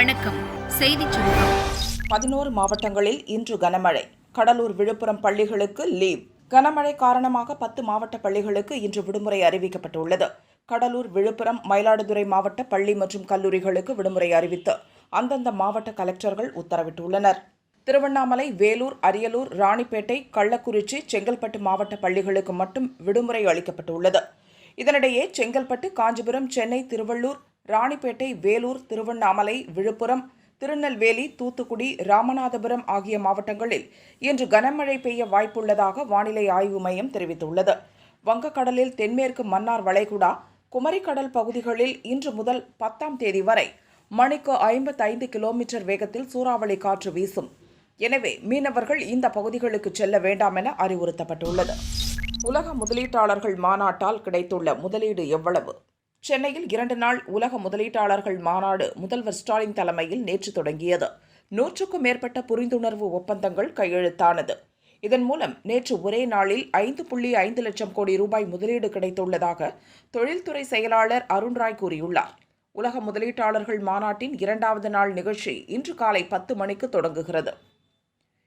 வணக்கம். செய்தி சுருக்கம். பதினோரு மாவட்டங்களில் இன்று கனமழை. கடலூர் விழுப்புரம் பள்ளிகளுக்கு லீவ். கனமழை காரணமாக பத்து மாவட்ட பள்ளிகளுக்கு இன்று விடுமுறை அறிவிக்கப்பட்டுள்ளது. கடலூர் விழுப்புரம் மயிலாடுதுறை மாவட்ட பள்ளி மற்றும் கல்லூரிகளுக்கு விடுமுறை அறிவித்து அந்தந்த மாவட்ட கலெக்டர்கள் உத்தரவிட்டுள்ளனர். திருவண்ணாமலை வேலூர் அரியலூர் ராணிப்பேட்டை கள்ளக்குறிச்சி செங்கல்பட்டு மாவட்ட பள்ளிகளுக்கு மட்டும் விடுமுறை அளிக்கப்பட்டுள்ளது. இதனிடையே செங்கல்பட்டு காஞ்சிபுரம் சென்னை திருவள்ளூர் ராணிப்பேட்டை வேலூர் திருவண்ணாமலை விழுப்புரம் திருநெல்வேலி தூத்துக்குடி ராமநாதபுரம் ஆகிய மாவட்டங்களில் இன்று கனமழை பெய்ய வாய்ப்புள்ளதாக வானிலை ஆய்வு மையம் தெரிவித்துள்ளது. வங்கக்கடலில் தென்மேற்கு மன்னார் வளைகுடா குமரிக்கடல் பகுதிகளில் இன்று முதல் பத்தாம் தேதி வரை மணிக்கு ஐம்பத்தைந்து கிலோமீட்டர் வேகத்தில் சூறாவளி காற்று வீசும். எனவே மீனவர்கள் இந்த பகுதிகளுக்கு செல்ல வேண்டாம் என அறிவுறுத்தப்பட்டுள்ளது. உலக முதலீட்டாளர்கள் மாநாட்டால் கிடைத்துள்ள முதலீடு எவ்வளவு? சென்னையில் இரண்டு நாள் உலக முதலீட்டாளர்கள் மாநாடு முதல்வர் ஸ்டாலின் தலைமையில் நேற்று தொடங்கியது. நூற்றுக்கும் மேற்பட்ட புரிந்துணர்வு ஒப்பந்தங்கள் கையெழுத்தானது. இதன் மூலம் நேற்று ஒரே நாளில் ஐந்து புள்ளி ஐந்து லட்சம் கோடி ரூபாய் முதலீடு கிடைத்துள்ளதாக தொழில்துறை செயலாளர் அருண்ராய் கூறியுள்ளார். உலக முதலீட்டாளர்கள் மாநாட்டின் இரண்டாவது நாள் நிகழ்ச்சி இன்று காலை பத்து மணிக்கு தொடங்குகிறது.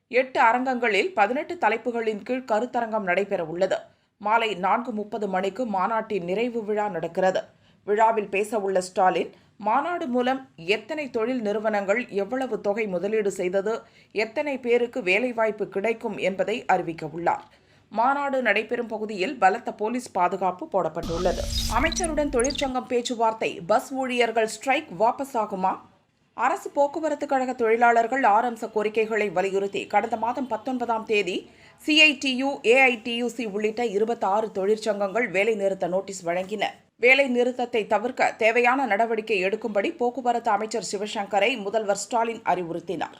எட்டு அரங்கங்களில் பதினெட்டு தலைப்புகளின் கீழ் கருத்தரங்கம் நடைபெற உள்ளது மாலை நான்கு முப்பது மணிக்கு மாநாட்டின் நிறைவு விழா நடக்கிறது. விழாவில் பேசவுள்ள ஸ்டாலின் மாநாடு மூலம் எத்தனை தொழில் நிறுவனங்கள் எவ்வளவு தொகை முதலீடு செய்தது எத்தனை பேருக்கு வேலைவாய்ப்பு கிடைக்கும் என்பதை அறிவிக்க உள்ளார். மாநாடு நடைபெறும் பகுதியில் பலத்த போலீஸ் பாதுகாப்பு போடப்பட்டுள்ளது. அமைச்சருடன் தொழிற்சங்கம் பேச்சுவார்த்தை பஸ் ஊழியர்கள் ஸ்ட்ரைக் வாபஸ் ஆகுமா அரசு போக்குவரத்து கழக தொழிலாளர்கள் ஆரம்ச கோரிக்கைகளை வலியுறுத்தி கடந்த மாதம் பத்தொன்பதாம் தேதி சிஐடியு ஏஐடியுசி உள்ளிட்ட இருபத்தாறு தொழிற்சங்கங்கள் வேலைநிறுத்த நோட்டீஸ் வழங்கின. வேலை நிறுத்தத்தை தவிர்க்க தேவையான நடவடிக்கை எடுக்கும்படி போக்குவரத்து அமைச்சர் சிவசங்கரை முதல்வர் ஸ்டாலின் அறிவுறுத்தினார்.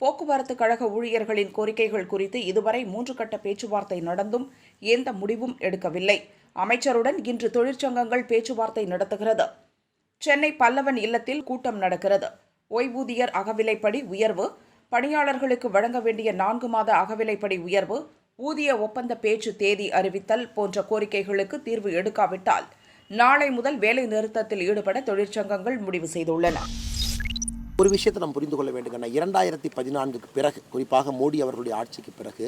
போக்குவரத்து கழக ஊழியர்களின் கோரிக்கைகள் குறித்து இதுவரை மூன்று கட்ட பேச்சுவார்த்தை நடந்தும் எந்த முடிவும் எடுக்கவில்லை. அமைச்சருடன் இன்று தொழிற்சங்கங்கள் பேச்சுவார்த்தை நடத்துகிறது. சென்னை பல்லவன் இல்லத்தில் கூட்டம் நடக்கிறது. ஓய்வூதியர் அகவிலைப்படி உயர்வு பணியாளர்களுக்கு வழங்க வேண்டிய நான்கு மாத அகவிலைப்படி உயர்வு ஊதிய ஒப்பந்த பேச்சு தேதி அறிவித்தல் போன்ற கோரிக்கைகளுக்கு தீர்வு எடுக்காவிட்டால் நாளை முதல் வேலை நிறுத்தத்தில் ஈடுபட தொழிற்சங்கங்கள் முடிவு செய்துள்ளன. ஒரு விஷயத்தை நம்ம புரிந்து கொள்ள வேண்டுங்கன்னா இரண்டாயிரத்தி பதினான்குக்கு பிறகு குறிப்பாக மோடி அவர்களுடைய ஆட்சிக்கு பிறகு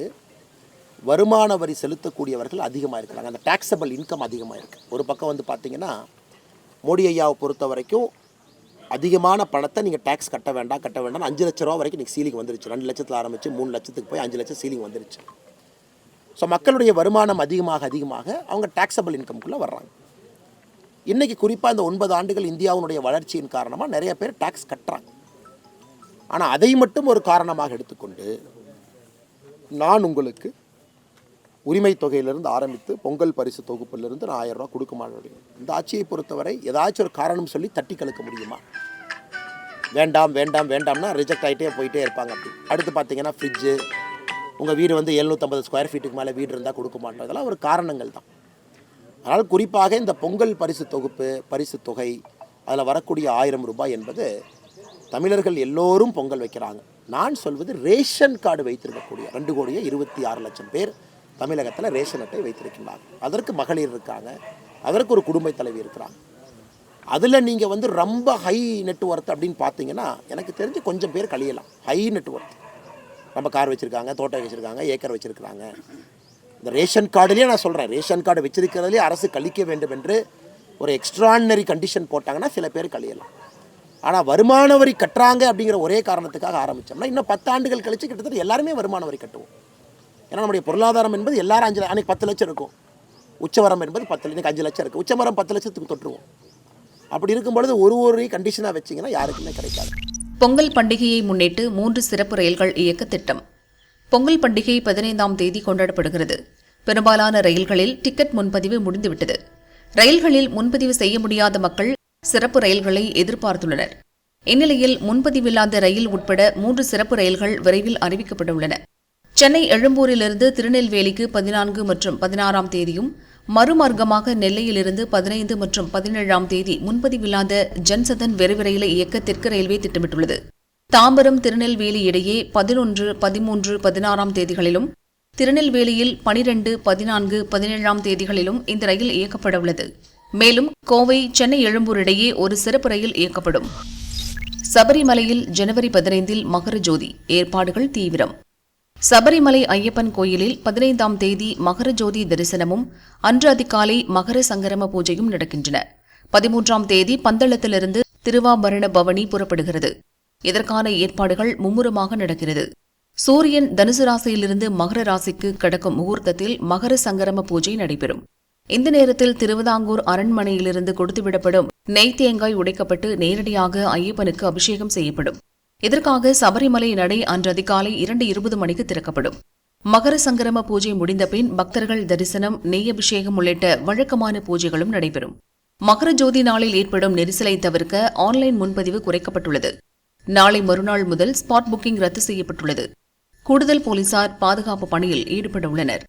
வருமான வரி செலுத்தக்கூடியவர்கள் அதிகமாக இருக்கிறாங்க. அந்த டேக்ஸபிள் இன்கம் அதிகமாக இருக்குது ஒரு பக்கம் வந்து பார்த்தீங்கன்னா மோடி ஐயாவை பொறுத்த வரைக்கும் அதிகமான பணத்தை நீங்கள் டேக்ஸ் கட்ட வேண்டாம் கட்ட வேண்டாம். அஞ்சு லட்ச ரூபா வரைக்கும் நீங்கள் சீலிங் வந்துருச்சு. ரெண்டு லட்சத்தில் ஆரம்பித்து மூணு லட்சத்துக்கு போய் அஞ்சு லட்சம் சீலிங் வந்துருச்சு. ஸோ மக்களுடைய வருமானம் அதிகமாக அதிகமாக அவங்க டேக்ஸபிள் இன்கம்குள்ளே வர்றாங்க. இன்றைக்கி குறிப்பாக இந்த ஒன்பது ஆண்டுகள் இந்தியாவுடைய வளர்ச்சியின் காரணமாக நிறைய பேர் டேக்ஸ் கட்டுறாங்க. ஆனால் அதை மட்டும் ஒரு காரணமாக எடுத்துக்கொண்டு நான் உங்களுக்கு உரிமை தொகையிலிருந்து ஆரம்பித்து பொங்கல் பரிசு தொகுப்பிலிருந்து நான் ஆயிரம் ரூபா கொடுக்க மாட்டேன். இந்த ஆட்சியை பொறுத்தவரை ஏதாச்சும் ஒரு காரணம் சொல்லி தட்டி கழுக்க முடியுமா? வேண்டாம் வேண்டாம் வேண்டாம்னா ரிஜெக்ட் ஆகிட்டே போயிட்டே இருப்பாங்க அப்படி. அடுத்து பார்த்தீங்கன்னா ஃப்ரிட்ஜு உங்கள் வீடு வந்து எழுநூற்றம்பது ஸ்கொயர் ஃபீட்டுக்கு மேலே வீடு இருந்தால் கொடுக்க மாட்டோம். இதெல்லாம் ஒரு காரணங்கள் தான். அதனால் குறிப்பாக இந்த பொங்கல் பரிசு தொகுப்பு பரிசு தொகை அதில் வரக்கூடிய ஆயிரம் ரூபாய் என்பது தமிழர்கள் எல்லோரும் பொங்கல் வைக்கிறாங்க. நான் சொல்வது ரேஷன் கார்டு வைத்திருக்கக்கூடிய ரெண்டு கோடியே இருபத்தி ஆறு லட்சம் பேர் தமிழகத்தில் ரேஷன் அட்டை வைத்திருக்கின்றாங்க. அதற்கு மகளிர் இருக்காங்க. அதற்கு ஒரு குடும்ப தலைவி இருக்கிறாங்க. அதில் நீங்கள் வந்து ரொம்ப ஹை நெட்ஒர்த் அப்படின்னு பார்த்தீங்கன்னா எனக்கு தெரிஞ்சு கொஞ்சம் பேர் கழியலாம். ஹை நெட்ஒர்த் நம்ம கார் வச்சுருக்காங்க தோட்டம் வச்சுருக்காங்க ஏக்கர் வச்சுருக்காங்க. இந்த ரேஷன் கார்டுலேயே நான் சொல்கிறேன் ரேஷன் கார்டு வச்சிருக்கிறதுலே அரசு கழிக்க வேண்டும் என்று ஒரு எக்ஸ்ட்ராடினரி கண்டிஷன் போட்டாங்கன்னா சில பேர் கழியலாம். ஆனால் வருமான வரி கட்டுறாங்க அப்படிங்கிற ஒரே காரணத்துக்காக ஆரம்பித்தோம்னா இன்னும் பத்து ஆண்டுகள் கழித்து கிட்டத்தட்ட எல்லாருமே வருமான வரி கட்டுவோம். ஏன்னா நம்முடைய பொருளாதாரம் என்பது எல்லாரும் அஞ்சு அன்னைக்கு பத்து லட்சம் இருக்கும். உச்சவரம் என்பது பத்து இன்றைக்கி அஞ்சு லட்சம் இருக்குது உச்சவரம் பத்து லட்சத்துக்கு தொட்டுருவோம். அப்படி இருக்கும் பொழுது ஒரு ஒரு கண்டிஷனாக வச்சிங்கன்னா யாருக்குமே கிடைக்காது. பொங்கல் பண்டிகையை முன்னிட்டு மூன்று சிறப்பு ரயில்கள் இயக்க திட்டம். பொங்கல் பண்டிகை பதினைந்தாம் தேதி கொண்டாடப்படுகிறது. பெரும்பாலான ரயில்களில் டிக்கெட் முன்பதிவு முடிந்துவிட்டது. ரயில்களில் முன்பதிவு செய்ய முடியாத மக்கள் சிறப்பு ரயில்களை எதிர்பார்த்துள்ளனர். இந்நிலையில் முன்பதிவில்லாத ரயில் உட்பட மூன்று சிறப்பு ரயில்கள் விரைவில் அறிவிக்கப்பட்டுள்ளன. சென்னை எழும்பூரிலிருந்து திருநெல்வேலிக்கு பதினான்கு மற்றும் பதினாறாம் தேதியும் மறுமார்க்கமாக நெல்லையிலிருந்து பதினைந்து மற்றும் பதினேழாம் தேதி முன்பதிவில்லாத ஜன்சதன் விரைவு ரயிலை இயக்க தெற்கு ரயில்வே திட்டமிட்டுள்ளது. தாம்பரம் திருநெல்வேலி இடையே பதினொன்று பதிமூன்று பதினாறாம் தேதிகளிலும் திருநெல்வேலியில் பனிரெண்டு பதினான்கு பதினேழாம் தேதிகளிலும் இந்த ரயில் இயக்கப்பட உள்ளது. மேலும் கோவை சென்னை எழும்பூர் இடையே ஒரு சிறப்பு ரயில் இயக்கப்படும். சபரிமலையில் ஜனவரி பதினைந்தில் மகர ஜோதி ஏற்பாடுகள் தீவிரம். சபரிமலை ஐயப்பன் கோயிலில் பதினைந்தாம் தேதி மகர ஜோதி தரிசனமும் அன்று அதிகாலை மகர சங்கரம பூஜையும் நடக்கின்றன. பதிமூன்றாம் தேதி பந்தளத்திலிருந்து திருவாபரண பவனி புறப்படுகிறது. இதற்கான ஏற்பாடுகள் மும்முரமாக நடக்கிறது. சூரியன் தனுசு ராசியிலிருந்து மகர ராசிக்கு கடக்கும் முகூர்த்தத்தில் மகர சங்கரம பூஜை நடைபெறும். இந்த நேரத்தில் திருவிதாங்கூர் அரண்மனையிலிருந்து கொடுத்துவிடப்படும் நெய் தேங்காய் உடைக்கப்பட்டு நேரடியாக ஐயப்பனுக்கு அபிஷேகம் செய்யப்படும். இதற்காக சபரிமலை நடை அன்று அதிகாலை இரண்டு இருபது மணிக்கு திறக்கப்படும். மகர சங்கரம பூஜை முடிந்த பின் பக்தர்கள் தரிசனம் நெய் அபிஷேகம் உள்ளிட்ட வழக்கமான பூஜைகளும் நடைபெறும். மகர ஜோதி நாளில் ஏற்படும் நெரிசலை தவிர்க்க ஆன்லைன் முன்பதிவு குறைக்கப்பட்டுள்ளது. நாளை மறுநாள் முதல் ஸ்பாட் புக்கிங் ரத்து செய்யப்பட்டுள்ளது. கூடுதல் போலீசார் பாதுகாப்பு பணியில் ஈடுபட உள்ளனர்.